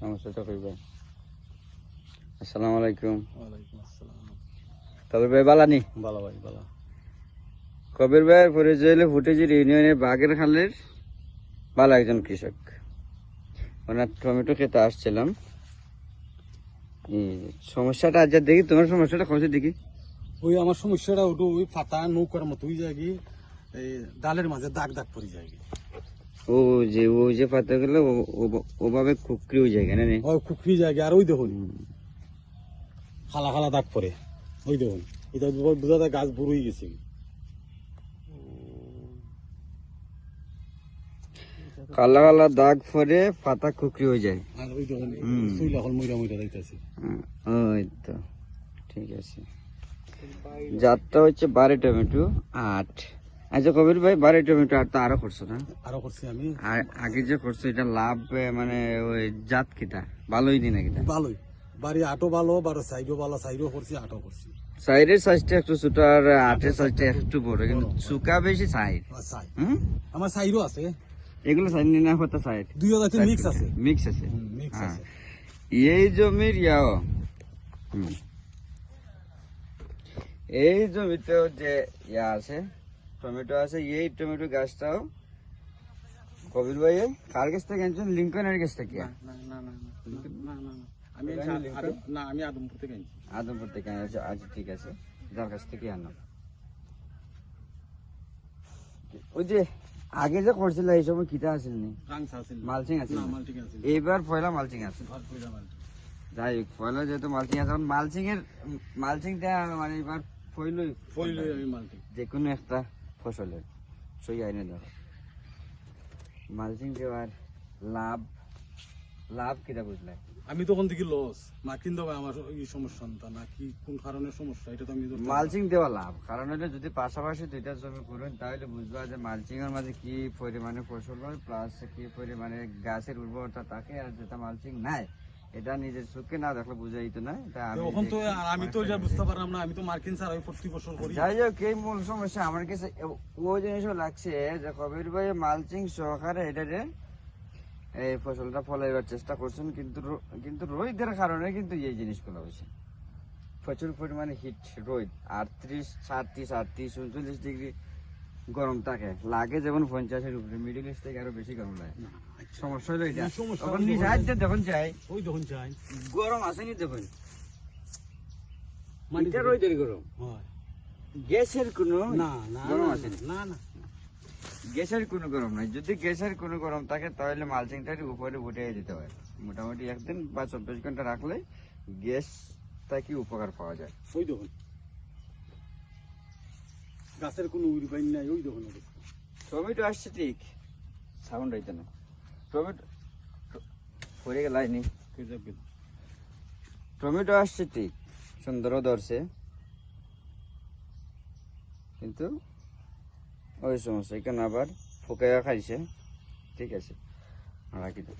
সমস্যাটা কইবেন আসসালামু আলাইকুম। ওয়ালাইকুম আসসালাম। কবির ভাই বালানি ভালো ভাই ভালো। কবির ভাই পরিচয় হলো ফুটেজির ইউনিয়নের বাগের খালের ভালো একজন কৃষক। ওনার টমেটো খেতে আসছিলাম। সমস্যাটা আজ দেখি তোমার সমস্যাটা খোঁজে দেখি? ওই আমার সমস্যাটা ওটা ওই ফাতা নৌকার মতো ওই যায় এই ডালের মাঝে দাগ দাগ পড়ে যায়। ও যে ও যে পাতা গুলো ওভাবে কুকরি হয়ে যায় কেন ওই কুকরি যায় গিয়ে আর ওই দেখুন। খালা খালা দাগ পড়ে। ওই দেখুন এটা বোঝা যায় গাছ বুড়ো হয়ে গেছে। কালা কালা দাগ পরে পাতা কুকরি হয়ে যায়। আর ওই দেখুন। সুইলা হল মইরা মইরা যাইতেছে। ওই তো ঠিক আছে। জাতটা হচ্ছে বারে টমেটো আট। আচ্ছা কবির ভাই বারে টমেটো আট তো আরও করছ না? আরও করছি আমি। আর আগে যে করছ এটা লাভ মানে ওই জাত কিটা? ভালোই দিন কিটা ভালোই। বাড়ি আটো ভালো বারো সাইডও ভালো সাইডও করছি আটো করছি। সাইডের সাইজটা একটু ছোট আর আটের সাইজটা একটু বড় কিন্তু চুকা বেশি সাইড আর হুম? আমার সাইডও আছে। এগুলো সাইড না হতো সাইড দুই হাজার মিক্স আছে। মিক্স আছে? মিক্স হ্যাঁ। আছে। এই জমির ইয়াও। এই জমিতেও যে ইয়া আছে টমেটো আছে এই টমেটো গাছটাও। কবির ভাই কার কাছ থেকে আনছেন? লিঙ্কনের কাছ থেকে? না আমি আদমপুর থেকে আনছি। আদমপুর থেকে আনছে আচ্ছা ঠিক আছে। যার কাছ থেকে আনলাম ওই যে আগে যে করছিল এই সময় কিটা আসেন নি মালচিং আছে এইবার পয়লা মালচিং আছে। যাই হোক পয়লা যেহেতু মালচিং আছে মালচিং এর মালচিংটা মানে এবার পয়লই পইলে আমি মাল্টিং যে কোনো একটা। ফসলের। সই আইনে দেখো মালচিং দেওয়ার লাভ লাভ কিটা বুঝলে? আমি তখন দেখি লস মার্কিন দেওয়া আমার এই সমস্যা না না কি কোন কারণে সমস্যা? এটা তো আমি মালচিং দেওয়া লাভ। কারণ হলে যদি পাশাপাশি দুইটা জমি করবেন তাহলে বুঝবা যে মালচিং এর মাঝে কি পরিমাণে ফসল হয় প্লাস কি পরিমাণে গাছের উর্বরতা থাকে আর যেটা মালচিং নাই এটা নিজের চোখে না দেখলে বুঝাই তো না এটা আমি তো আমি তো এটা বুঝতে পারলাম না আমি তো মার্কিন ছাড়া আমি প্রতি বছর করি। যাই হোক এই মূল সমস্যা আমার কাছে ও জিনিসও লাগছে যে কবির ভাই মালচিং সহকারে এটারে এই ফসলটা ফলাইবার চেষ্টা করছেন কিন্তু কিন্তু রোদের কারণে কিন্তু এই জিনিসগুলো হয়েছে। প্রচুর পরিমাণে হিট রোদ আটত্রিশ সাতত্রিশ আটত্রিশ উনচল্লিশ ডিগ্রি। গরম থাকে। লাগে যেমন পঞ্চাশের উপরে মিডিল ইস্ট থেকে আরও বেশি গরম লাগে। সমস্যা হলো এটা। এই তখন নিজ যখন ওই যখন চাই। গরম আসেনি দেখুন মানে গরম। গ্যাসের কোনো না না গরম না, আসেনি। না না। গ্যাসের কোনো গরম নাই। যদি গ্যাসের কোনো গরম থাকে তাহলে উপরে উঠে দিতে হয়। মোটামুটি একদিন বা চব্বিশ ঘণ্টা রাখলে গ্যাস থেকে উপকার পাওয়া যায়? ওই দেখুন গাছের কোনো উইরবাইন নাই ওই দেখুন। টমেটো আসছে ঠিক। সাউন্ড হইতে না। টমেটো পড়ে গেল নি কই যাবে? টমেটো আসছে ঠিক। সুন্দরও ধরছে। কিন্তু ওই সমস্যা এখানে আবার ফুকাইয়া খাইছে। ঠিক আছে। রাখি দাও